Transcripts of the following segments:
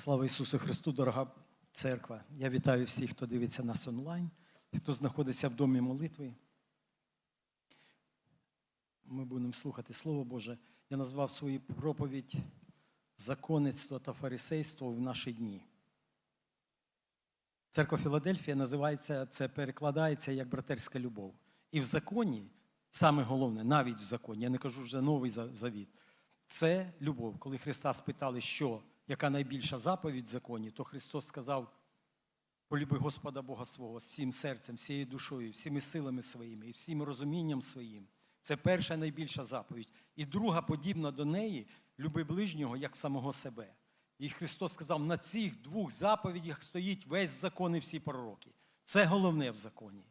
Слава Ісусу Христу, дорога церква. Я вітаю всіх, хто дивиться нас онлайн, хто знаходиться в домі молитви. Ми будемо слухати Слово Боже. Я назвав свою проповідь Законництво та фарисейство в наші дні. Церква Філадельфія називається, це перекладається як братерська любов. І в законі, саме головне, навіть в законі, я не кажу вже новий завіт, це любов. Коли Христа спитали, що, яка найбільша заповідь в законі, то Христос сказав: полюби Господа Бога свого всім серцем, всією душою, всіми силами своїми і всім розумінням своїм. Це перша найбільша заповідь. І друга, подібна до неї, люби ближнього як самого себе. І Христос сказав: на цих двох заповідях стоїть весь закон і всі пророки. Це головне в законі.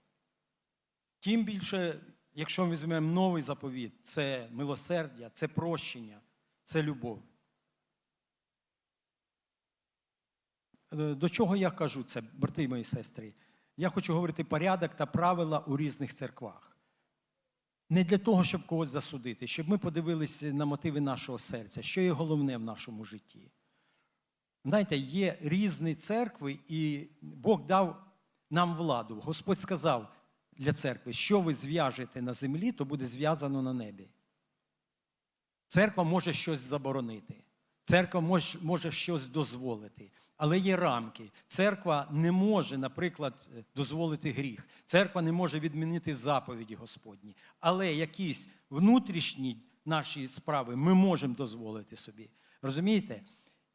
Тим більше, якщо ми візьмемо новий заповіт, це милосердя, це прощення, це любов. До чого я кажу це, брати і мої сестри? Я хочу говорити порядок та правила у різних церквах. Не для того, щоб когось засудити, щоб ми подивилися на мотиви нашого серця, що є головне в нашому житті. Знаєте, є різні церкви, і Бог дав нам владу. Господь сказав для церкви, що ви зв'яжете на землі, то буде зв'язано на небі. Церква може щось заборонити, церква може щось дозволити, але є рамки. Церква не може, наприклад, дозволити гріх. Церква не може відмінити заповіді Господні. Але якісь внутрішні наші справи ми можемо дозволити собі. Розумієте?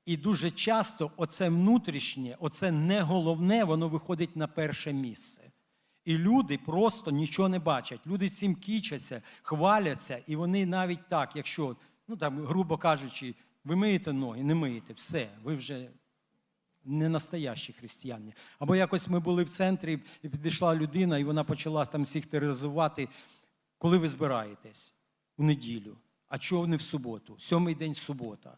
І дуже часто оце внутрішнє, оце не головне, воно виходить на перше місце. І люди просто нічого не бачать. Люди цим кічаться, хваляться, і вони навіть так, якщо, ну там, грубо кажучи, ви миєте ноги, не миєте, все, ви вже не настоящі християни. Або якось ми були в центрі, і підійшла людина, і вона почала там всіх тероризувати, коли ви збираєтесь у неділю, а чого не в суботу? Сьомий день субота.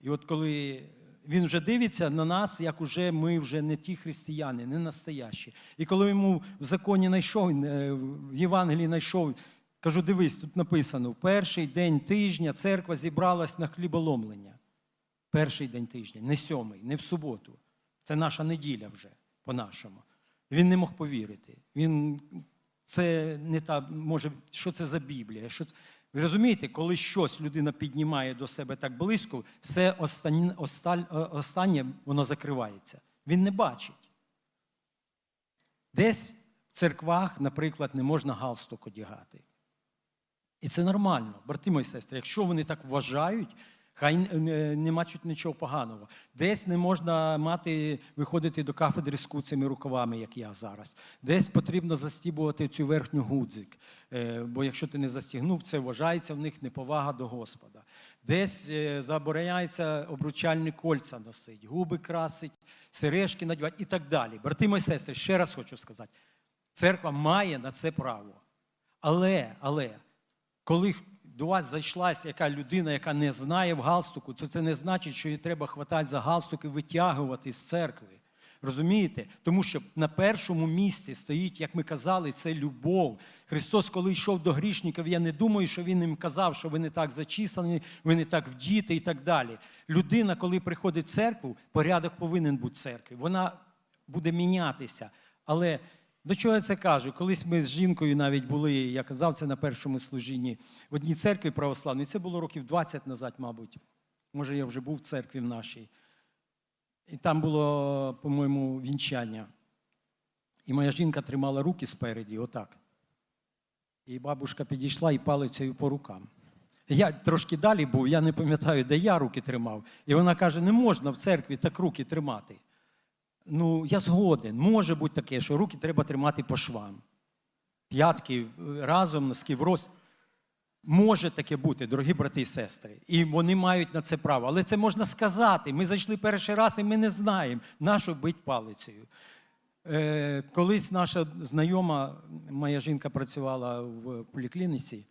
І от коли він вже дивиться на нас, як уже ми вже не ті християни, не настоящі. І коли йому в законі знайшов, е, в Євангелії знайшов, кажу, дивись, тут написано: перший день тижня церква зібралась на хліболомлення. Перший день тижня, не сьомий, не в суботу. Це наша неділя вже по-нашому. Він не мог повірити. Він це не та може, що це за Біблія? Що це? Ви розумієте, коли щось людина піднімає до себе так близько, все останнє, останнє воно закривається. Він не бачить. Десь в церквах, наприклад, не можна галстук одягати. І це нормально, брати мої сестри. Якщо вони так вважають, хай не, не нічого поганого. Десь не можна мати, виходити до кафедри з куцими рукавами, як я зараз. Десь потрібно застібувати цю верхню гудзик. Е, бо якщо ти не застігнув, це вважається в них неповага до Господа. Десь е, забороняється обручальні кольця носить, губи красить, сережки надівати і так далі. Брати мої сестри, ще раз хочу сказати: церква має на це право. Але, але, коли до вас зайшлася яка людина, яка не знає в галстуку, то це не значить, що їй треба хватати за галстук і витягувати з церкви. Розумієте? Тому що на першому місці стоїть, як ми казали, це любов. Христос, коли йшов до грішників, я не думаю, що Він їм казав, що ви не так зачислені, ви не так вдіти і так далі. Людина, коли приходить в церкву, порядок повинен бути в церкві. Вона буде мінятися. Але до чого я це кажу? Колись ми з жінкою навіть були, я казав це на першому служінні в одній церкві православній. Це було років 20 назад, мабуть. Може, я вже був в церкві в нашій. І там було, по-моєму, вінчання. І моя жінка тримала руки спереді, отак. І бабушка підійшла і палицею по рукам. Я трошки далі був, я не пам'ятаю, де я руки тримав. І вона каже: не можна в церкві так руки тримати. Ну, я згоден. Може бути таке, що руки треба тримати по швам. П'ятки разом, носки врозь. Може таке бути, дорогі брати і сестри. І вони мають на це право. Але це можна сказати. Ми зайшли перший раз і ми не знаємо, на що бить палицею. Е, колись наша знайома, моя жінка працювала в поліклініці,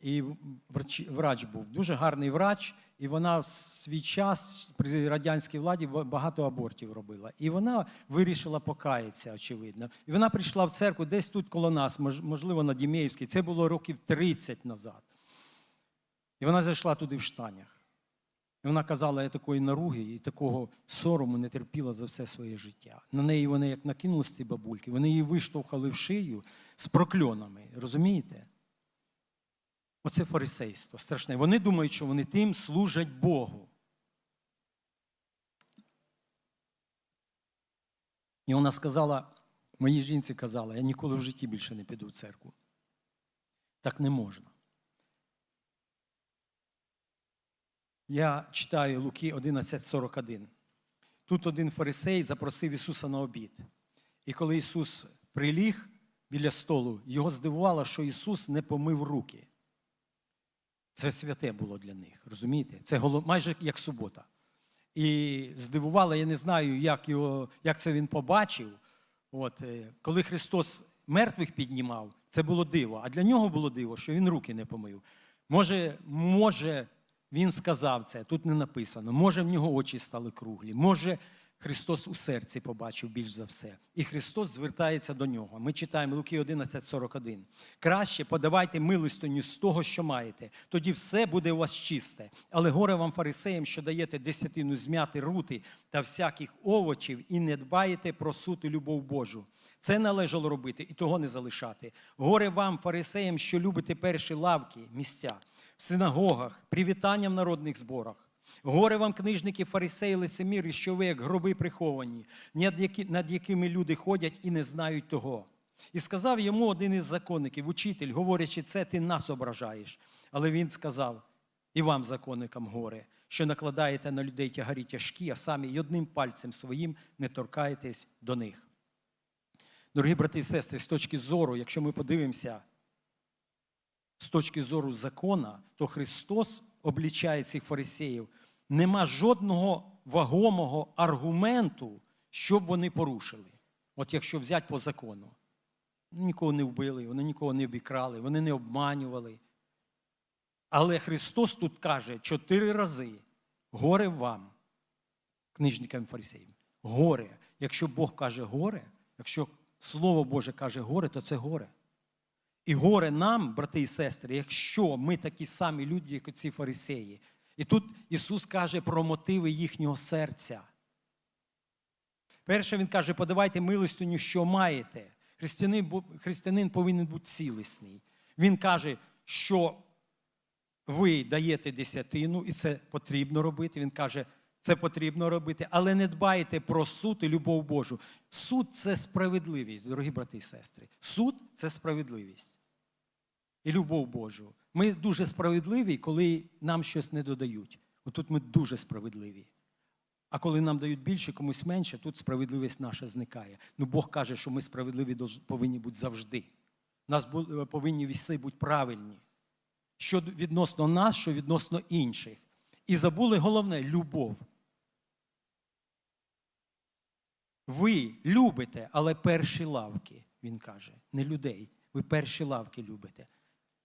і врач, врач був дуже гарний врач, і вона в свій час при радянській владі багато абортів робила. І вона вирішила покаятися, очевидно. І вона прийшла в церкву десь тут коло нас, можливо, на Дімєївській. Це було років 30 назад. І вона зайшла туди в штанях. І вона казала, я такої наруги і такого сорому не терпіла за все своє життя. На неї вони як накинулись ці бабульки, вони її виштовхали в шию з прокльонами. Розумієте? Оце фарисейство страшне. Вони думають, що вони тим служать Богу. І вона сказала, моїй жінці казала, я ніколи в житті більше не піду в церкву. Так не можна. Я читаю Луки 11.41. Тут один фарисей запросив Ісуса на обід. І коли Ісус приліг біля столу, його здивувало, що Ісус не помив руки. Це святе було для них, розумієте? Це голов... майже як субота. І здивувало, я не знаю, як, його, як це він побачив. От, е, коли Христос мертвих піднімав, це було диво. А для нього було диво, що він руки не помив. Може, може, він сказав це, тут не написано. Може, в нього очі стали круглі. Може, Христос у серці побачив більш за все. І Христос звертається до нього. Ми читаємо Луки 11.41. Краще подавайте милостиню з того, що маєте. Тоді все буде у вас чисте. Але горе вам, фарисеям, що даєте десятину змяти рути та всяких овочів, і не дбаєте про суд любов Божу. Це належало робити і того не залишати. Горе вам, фарисеям, що любите перші лавки, місця, в синагогах, привітання в народних зборах. Горе вам, книжники, фарисеї, лицеміри, що ви, як гроби приховані, над якими люди ходять і не знають того. І сказав йому один із законників, учитель, говорячи це, ти нас ображаєш. Але він сказав: і вам, законникам, горе, що накладаєте на людей тягарі тяжкі, а самі й одним пальцем своїм не торкаєтесь до них. Дорогі брати і сестри, з точки зору, якщо ми подивимося з точки зору закона, то Христос облічає цих фарисеїв. Нема жодного вагомого аргументу, щоб вони порушили. От якщо взяти по закону. Нікого не вбили, вони нікого не обікрали, вони не обманювали. Але Христос тут каже чотири рази: горе вам, книжникам і фарисеям. Горе. Якщо Бог каже горе, якщо Слово Боже каже горе, то це горе. І горе нам, брати і сестри, якщо ми такі самі люди, як ці фарисеї. І тут Ісус каже про мотиви їхнього серця. Перше, Він каже, подавайте милостиню, що маєте. Християнин, християнин повинен бути цілісний. Він каже, що ви даєте десятину, і це потрібно робити. Він каже, це потрібно робити, але не дбайте про суд і любов Божу. Суд це справедливість, дорогі брати і сестри. Суд це справедливість і любов Божу. Ми дуже справедливі, коли нам щось не додають. Отут ми дуже справедливі. А коли нам дають більше, комусь менше, тут справедливість наша зникає. Ну Бог каже, що ми справедливі повинні бути завжди. Нас повинні віси бути правильні. Що відносно нас, що відносно інших. І забули головне любов. Ви любите, але перші лавки, він каже, не людей. Ви перші лавки любите.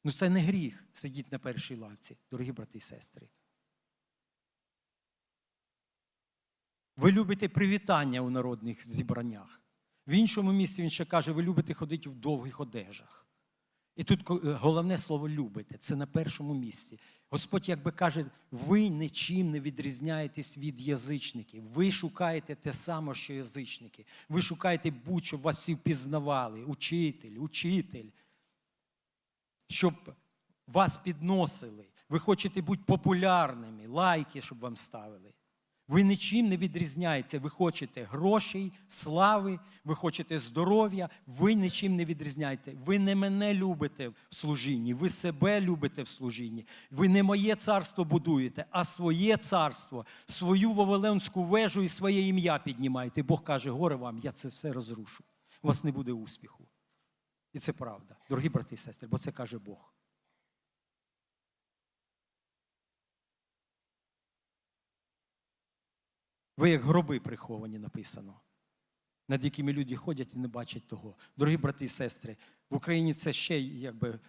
Ну це не гріх сидіти на першій лавці, дорогі брати і сестри. Ви любите привітання у народних зібраннях. В іншому місці він ще каже, ви любите ходити в довгих одежах. І тут е, головне слово любите. Це на першому місці. Господь якби каже, ви нічим не відрізняєтесь від язичників. Ви шукаєте те саме, що язичники. Ви шукаєте будь, щоб вас всі впізнавали. Учитель, учитель. Щоб вас підносили. Ви хочете бути популярними, лайки, щоб вам ставили. Ви нічим не відрізняєтеся. Ви хочете грошей, слави, ви хочете здоров'я, ви нічим не відрізняєтеся. Ви не мене любите в служінні, ви себе любите в служінні. Ви не моє царство будуєте, а своє царство, свою Вавилонську вежу і своє ім'я піднімаєте. Бог каже, горе вам, я це все розрушу. У вас не буде успіху. І це правда, дорогі брати і сестри, бо це каже Бог. Ви як гроби приховані, написано, над якими люди ходять і не бачать того. Дорогі брати і сестри, в Україні це ще якби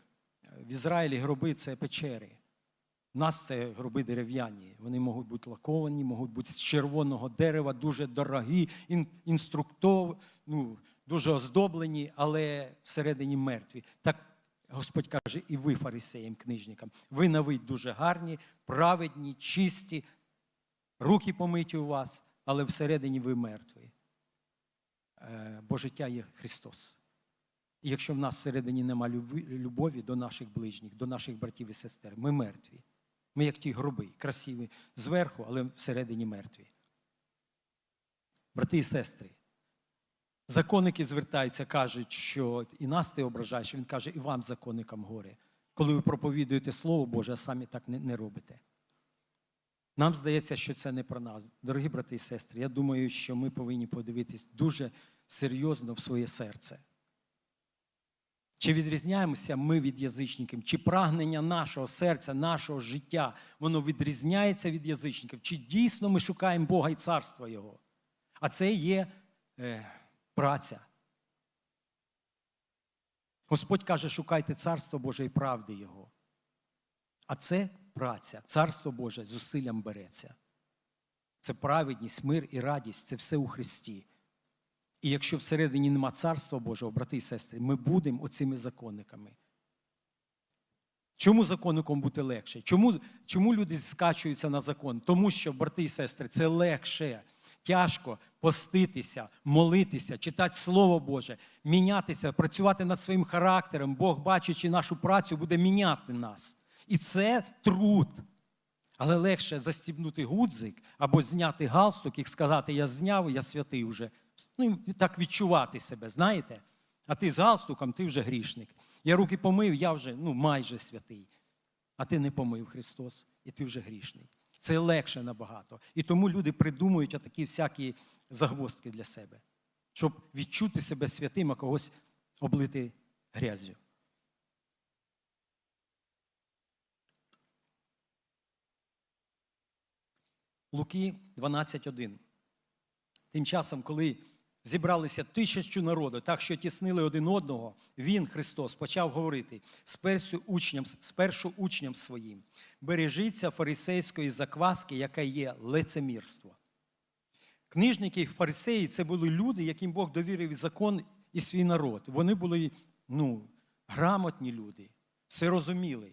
в Ізраїлі гроби це печери. У нас це гроби дерев'яні. Вони можуть бути лаковані, можуть бути з червоного дерева, дуже дорогі, ін, інструктов, ну, дуже оздоблені, але всередині мертві. Так Господь каже, і ви, фарисеям, книжникам, ви на вид дуже гарні, праведні, чисті, руки помиті у вас, але всередині ви мертві. Е, Бо життя є Христос. І якщо в нас всередині нема любові до наших ближніх, до наших братів і сестер, ми мертві. Ми як ті гроби, красиві зверху, але всередині мертві. Брати і сестри, законники звертаються, кажуть, що і нас ти ображаєш. Він каже, і вам, законникам, горе, коли ви проповідуєте Слово Боже, а самі так не, не робите. Нам здається, що це не про нас. Дорогі брати і сестри, я думаю, що ми повинні подивитись дуже серйозно в своє серце. Чи відрізняємося ми від язичників? Чи прагнення нашого серця, нашого життя, воно відрізняється від язичників? Чи дійсно ми шукаємо Бога і царства Його? А це є е, праця. Господь каже, шукайте царство Боже і правди Його. А це праця. Царство Боже зусиллям береться. Це праведність, мир і радість це все у Христі. І якщо всередині нема царства Божого, брати і сестри, ми будемо оцими законниками. Чому законником бути легше? Чому, чому люди скачуються на закон? Тому що, брати і сестри, це легше. Тяжко поститися, молитися, читати Слово Боже, мінятися, працювати над своїм характером. Бог, бачачи нашу працю, буде міняти нас. І це труд. Але легше застібнути гудзик або зняти галстук і сказати, я зняв, я святий вже. Ну, так відчувати себе, знаєте? А ти з галстуком, ти вже грішник. Я руки помив, я вже ну, майже святий. А ти не помив Христос, і ти вже грішний. Це легше набагато. І тому люди придумують отакі всякі загвоздки для себе, щоб відчути себе святим, а когось облити грязю. Луки 12.1. Тим часом, коли зібралися тисячу народу, так що тіснили один одного, він, Христос, почав говорити спершу учням, спершу учням своїм: бережіться фарисейської закваски, яка є лицемірство. Книжники і фарисеї це були люди, яким Бог довірив закон і свій народ. Вони були ну, грамотні люди, все розуміли.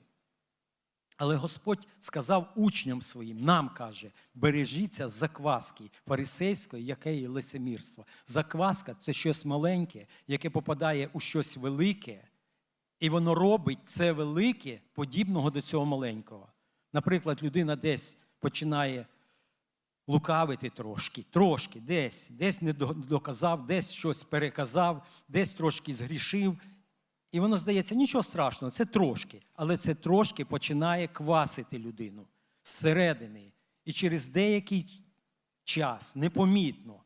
Але Господь сказав учням своїм, нам каже, бережіться закваски фарисейської, яке є лицемірство. Закваска це щось маленьке, яке попадає у щось велике, і воно робить це велике подібного до цього маленького. Наприклад, людина десь починає лукавити трошки, трошки, десь, десь не доказав, десь щось переказав, десь трошки згрішив. І воно здається, нічого страшного, це трошки, але це трошки починає квасити людину зсередини. І через деякий час, непомітно,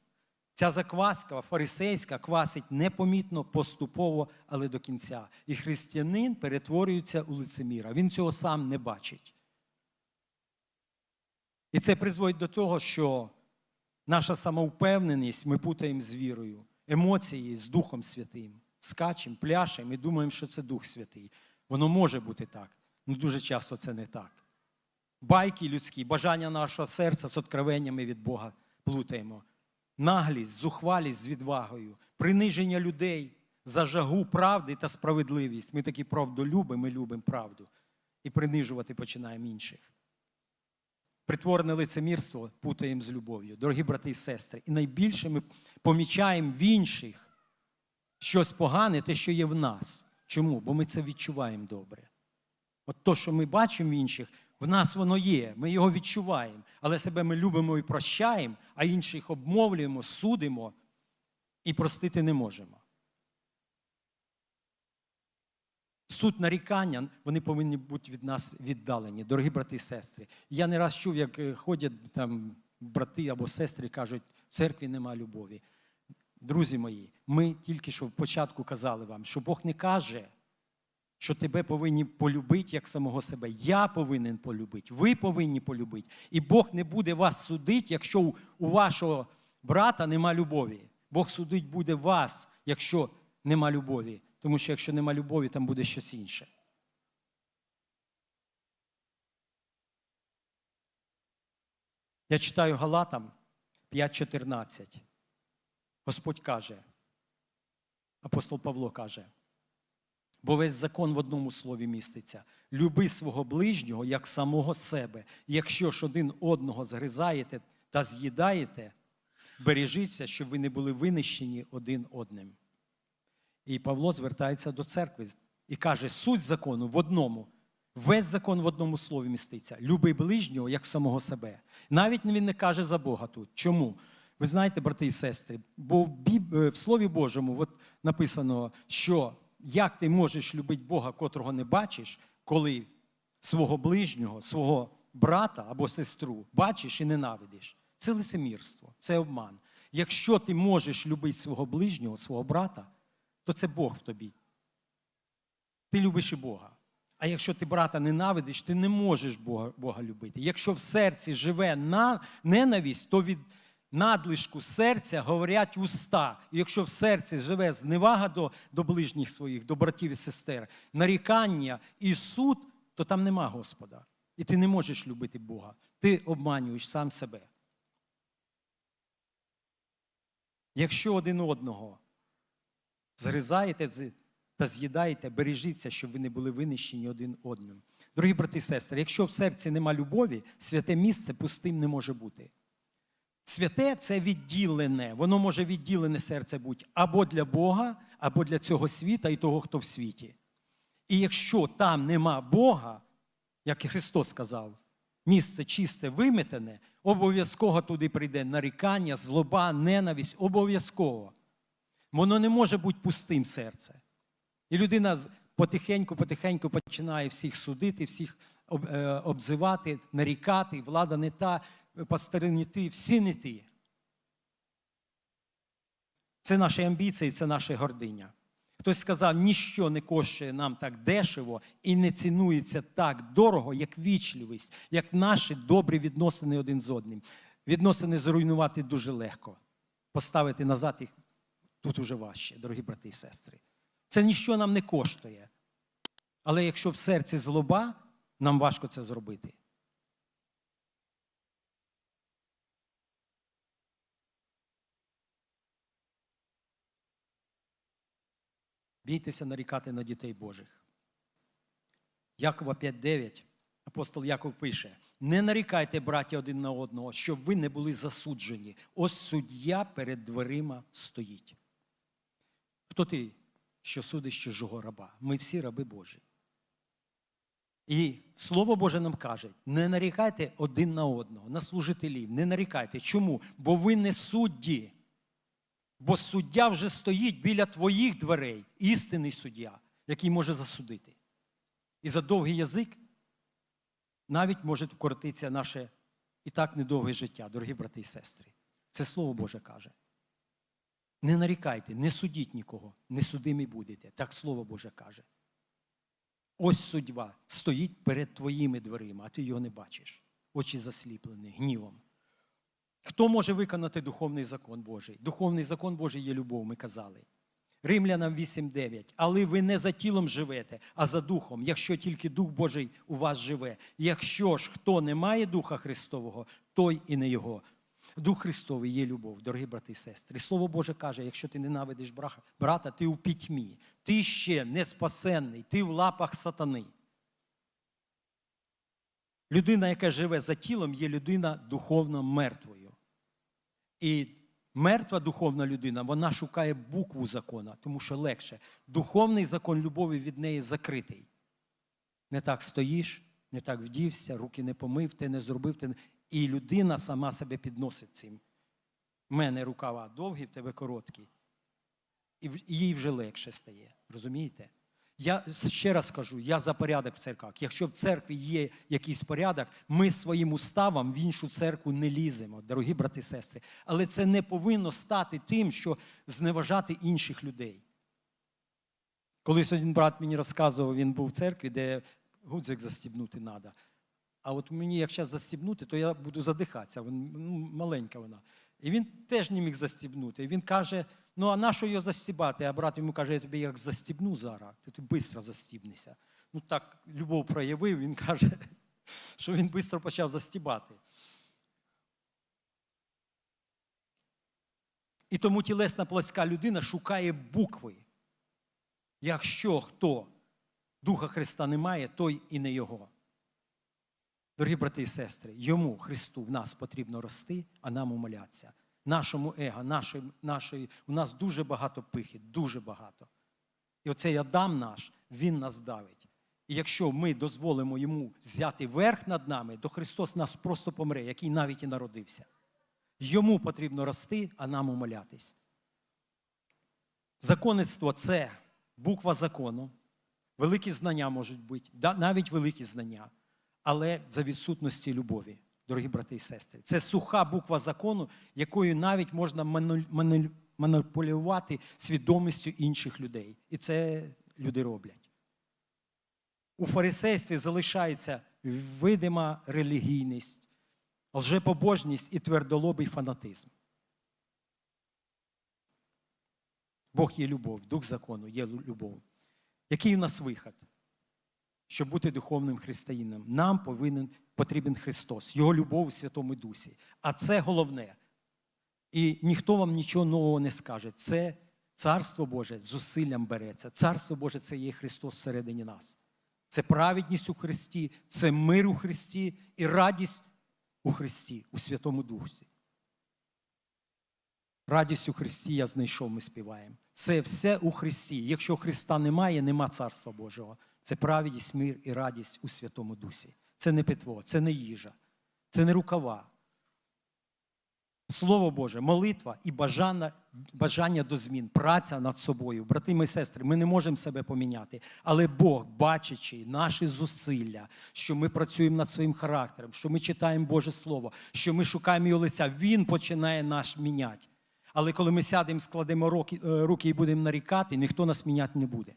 ця закваска фарисейська квасить непомітно, поступово, але до кінця. І християнин перетворюється у лицеміра. Він цього сам не бачить. І це призводить до того, що наша самовпевненість ми путаємо з вірою, емоції з Духом Святим скачемо, пляшемо і думаємо, що це Дух Святий. Воно може бути так, але дуже часто це не так. Байки людські, бажання нашого серця з откровеннями від Бога плутаємо. Наглість, зухвалість з відвагою, приниження людей за жагу правди та справедливість. Ми такі правдолюби, ми любимо правду. І принижувати починаємо інших. Притворне лицемірство путаємо з любов'ю, дорогі брати і сестри. І найбільше ми помічаємо в інших щось погане, те, що є в нас. Чому? Бо ми це відчуваємо добре. От то, що ми бачимо в інших, в нас воно є, ми його відчуваємо, але себе ми любимо і прощаємо, а інших обмовлюємо, судимо і простити не можемо. Суд нарікання, вони повинні бути від нас віддалені, дорогі брати і сестри. Я не раз чув, як е, ходять там брати або сестри кажуть, в церкві нема любові. Друзі мої, ми тільки що в початку казали вам, що Бог не каже, що тебе повинні полюбити як самого себе. Я повинен полюбити, ви повинні полюбити. І Бог не буде вас судити, якщо у вашого брата нема любові. Бог судить буде вас, якщо нема любові. Тому що якщо нема любові, там буде щось інше. Я читаю Галатам 5.14. Господь каже, апостол Павло каже, Бо весь закон в одному слові міститься: люби свого ближнього як самого себе. Якщо ж один одного згризаєте та з'їдаєте, бережіться, щоб ви не були винищені один одним. І Павло звертається до церкви і каже: суть закону в одному. Весь закон в одному слові міститься. Люби ближнього як самого себе. Навіть він не каже за Бога тут. Чому? Ви знаєте, брати і сестри, бо в, е, Слові Божому от написано, що як ти можеш любити Бога, котрого не бачиш, коли свого ближнього, свого брата або сестру бачиш і ненавидиш. Це лицемірство, це обман. Якщо ти можеш любити свого ближнього, свого брата, то це Бог в тобі. Ти любиш і Бога. А якщо ти брата ненавидиш, ти не можеш Бога, Бога любити. Якщо в серці живе на, ненависть, то від надлишку серця говорять уста. І якщо в серці живе зневага до, до ближніх своїх, до братів і сестер, нарікання і суд, то там нема Господа. І ти не можеш любити Бога. Ти обманюєш сам себе. Якщо один одного згризаєте з- та з'їдаєте, бережіться, щоб ви не були винищені один одним. Дорогі брати і сестри, якщо в серці нема любові, святе місце пустим не може бути. Святе це відділене, воно може відділене серце бути або для Бога, або для цього світа і того, хто в світі. І якщо там нема Бога, як і Христос сказав, місце чисте виметене, обов'язково туди прийде нарікання, злоба, ненависть, обов'язково. Воно не може бути пустим серце. І людина потихеньку-потихеньку починає всіх судити, всіх е, обзивати, нарікати, влада не та, пастори не ті, всі не ті. Це наші амбіції, це наша гординя. Хтось сказав, ніщо не коштує нам так дешево і не цінується так дорого, як вічливість, як наші добрі відносини один з одним. Відносини зруйнувати дуже легко. Поставити назад їх тут уже важче, дорогі брати і сестри. Це ніщо нам не коштує. Але якщо в серці злоба, нам важко це зробити. Бійтеся нарікати на дітей Божих. Якова 5.9, апостол Яков пише: не нарікайте, браття, один на одного, щоб ви не були засуджені. Ось суддя перед дверима стоїть. Хто ти, що судиш чужого раба? Ми всі раби Божі. І Слово Боже нам каже: не нарікайте один на одного, на служителів, не нарікайте. Чому? Бо ви не судді. Бо суддя вже стоїть біля твоїх дверей, істинний суддя, який може засудити. І за довгий язик навіть може коротитися наше і так недовге життя, дорогі брати і сестри. Це Слово Боже каже. Не нарікайте, не судіть нікого, не судимі будете. Так Слово Боже каже. Ось судьба стоїть перед твоїми дверима, а ти його не бачиш. Очі засліплені гнівом. Хто може виконати духовний закон Божий? Духовний закон Божий є любов, ми казали. Римлянам 8.9. Але ви не за тілом живете, а за духом, якщо тільки Дух Божий у вас живе. Якщо ж хто не має Духа Христового, той і не його. Дух Христовий є любов, дорогі брати і сестри. Слово Боже каже, якщо ти ненавидиш брата, ти у пітьмі, ти ще не спасенний, ти в лапах сатани. Людина, яка живе за тілом, є людина духовно мертвою. І мертва духовна людина, вона шукає букву закона, тому що легше. Духовний закон любові від неї закритий. Не так стоїш, не так вдівся, руки не помив, ти не зробив. Ти... не- І людина сама себе підносить цим. В мене рукава довгі, в тебе короткі. І їй вже легше стає. Розумієте? Я ще раз скажу, я за порядок в церквах. Якщо в церкві є якийсь порядок, ми своїм уставом в іншу церкву не ліземо, дорогі брати і сестри. Але це не повинно стати тим, що зневажати інших людей. Колись один брат мені розказував, він був в церкві, де гудзик застібнути треба. А от мені, як зараз застібнути, то я буду задихатися. Ну, маленька вона. І він теж не міг застібнути. І він каже: ну а на що його застібати? А брат йому каже, я тобі як застібну зараз, ти ти швидко застібнешся. Ну так, любов проявив, він каже, що він швидко почав застібати. І тому тілесна плоська людина шукає букви. Якщо хто Духа Христа не має, той і не Його. Дорогі брати і сестри, йому, Христу, в нас потрібно рости, а нам умолятися. Нашому его, нашої, нашої, у нас дуже багато пихи, дуже багато. І оцей Адам наш, він нас давить. І якщо ми дозволимо йому взяти верх над нами, то Христос нас просто помре, який навіть і народився. Йому потрібно рости, а нам умолятись. Законництво це буква закону, великі знання можуть бути, навіть великі знання, але за відсутності любові, дорогі брати і сестри. Це суха буква закону, якою навіть можна маніпулювати свідомістю інших людей. І це люди роблять. У фарисействі залишається видима релігійність, лжепобожність і твердолобий фанатизм. Бог є любов, дух закону є любов. Який у нас вихід? Щоб бути духовним християнином, нам повинен, потрібен Христос, Його любов у Святому Дусі. А це головне. І ніхто вам нічого нового не скаже. Це Царство Боже зусиллям береться. Царство Боже це є Христос всередині нас. Це праведність у Христі, це мир у Христі і радість у Христі, у Святому Дусі. Радість у Христі я знайшов, ми співаємо. Це все у Христі. Якщо Христа немає, нема Царства Божого. Це праведність, мир і радість у Святому Дусі. Це не питво, це не їжа, це не рукава. Слово Боже, молитва і бажання, бажання до змін, праця над собою. Брати і сестри, ми не можемо себе поміняти. Але Бог, бачачи наші зусилля, що ми працюємо над своїм характером, що ми читаємо Боже Слово, що ми шукаємо його лиця, Він починає нас міняти. Але коли ми сядемо, складемо е, руки і будемо нарікати, ніхто нас міняти не буде.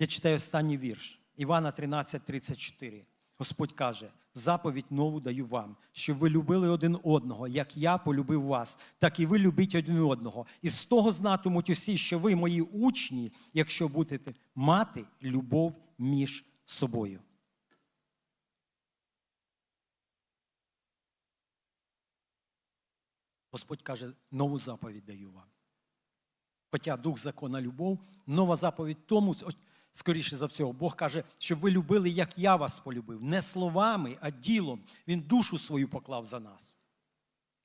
Я читаю останній вірш Івана 13:34. Господь каже: заповідь нову даю вам, щоб ви любили один одного, як я полюбив вас, так і ви любіть один одного. І з того знатимуть усі, що ви мої учні, якщо будете мати любов між собою. Господь каже, нову заповідь даю вам. Хоча дух закона любов, нова заповідь тому, скоріше за всього, Бог каже, щоб ви любили, як я вас полюбив. Не словами, а ділом. Він душу свою поклав за нас.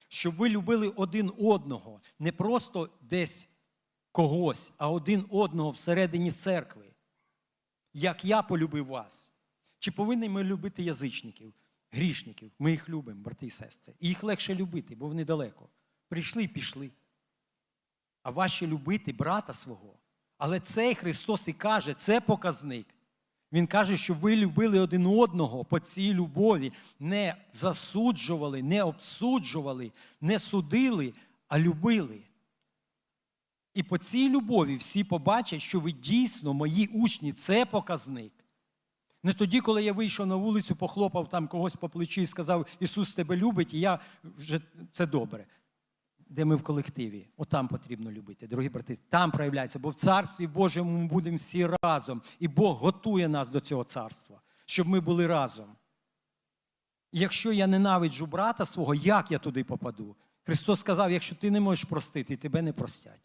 Щоб ви любили один одного, не просто десь когось, а один одного всередині церкви. Як я полюбив вас. Чи повинні ми любити язичників, грішників? Ми їх любимо, брати і сестри. І їх легше любити, бо вони далеко. Прийшли і пішли а важче любити брата свого. Але цей Христос і каже, це показник. Він каже, що ви любили один одного по цій любові, не засуджували, не обсуджували, не судили, а любили. І по цій любові всі побачать, що ви дійсно мої учні, це показник. Не тоді, коли я вийшов на вулицю, похлопав там когось по плечі і сказав, Ісус тебе любить, і я вже це добре де ми в колективі. Отам потрібно любити, дорогі брати. Там проявляється, бо в царстві Божому ми будемо всі разом. І Бог готує нас до цього царства, щоб ми були разом. Якщо я ненавиджу брата свого, як я туди попаду? Христос сказав: якщо ти не можеш простити, тебе не простять.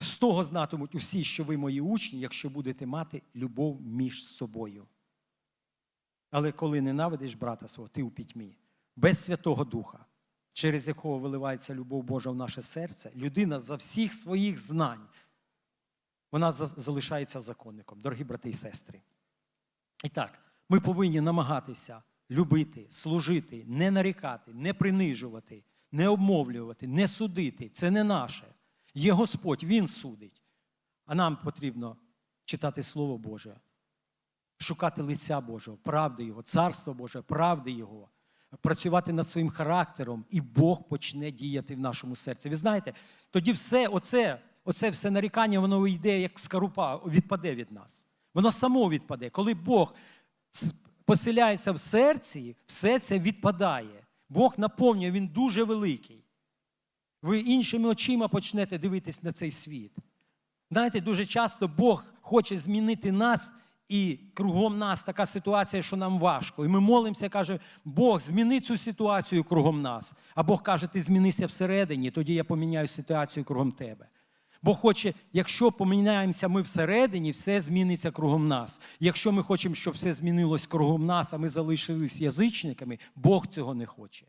З того знатимуть усі, що ви мої учні, якщо будете мати любов між собою. Але коли ненавидиш брата свого, ти у пітьмі, без Святого Духа через якого виливається любов Божа в наше серце, людина за всіх своїх знань, вона залишається законником, дорогі брати і сестри. І так, ми повинні намагатися любити, служити, не нарікати, не принижувати, не обмовлювати, не судити. Це не наше. Є Господь, Він судить. А нам потрібно читати Слово Боже, шукати лиця Божого, правди Його, Царство Боже, правди Його працювати над своїм характером, і Бог почне діяти в нашому серці. Ви знаєте, тоді все, оце, оце все нарікання, воно йде як скарупа, відпаде від нас. Воно само відпаде. Коли Бог поселяється в серці, все це відпадає. Бог наповнює, Він дуже великий. Ви іншими очима почнете дивитись на цей світ. Знаєте, дуже часто Бог хоче змінити нас і кругом нас така ситуація, що нам важко. І ми молимося, каже, Бог, зміни цю ситуацію кругом нас. А Бог каже, ти змінися всередині, тоді я поміняю ситуацію кругом тебе. Бог хоче, якщо поміняємося ми всередині, все зміниться кругом нас. Якщо ми хочемо, щоб все змінилось кругом нас, а ми залишились язичниками, Бог цього не хоче.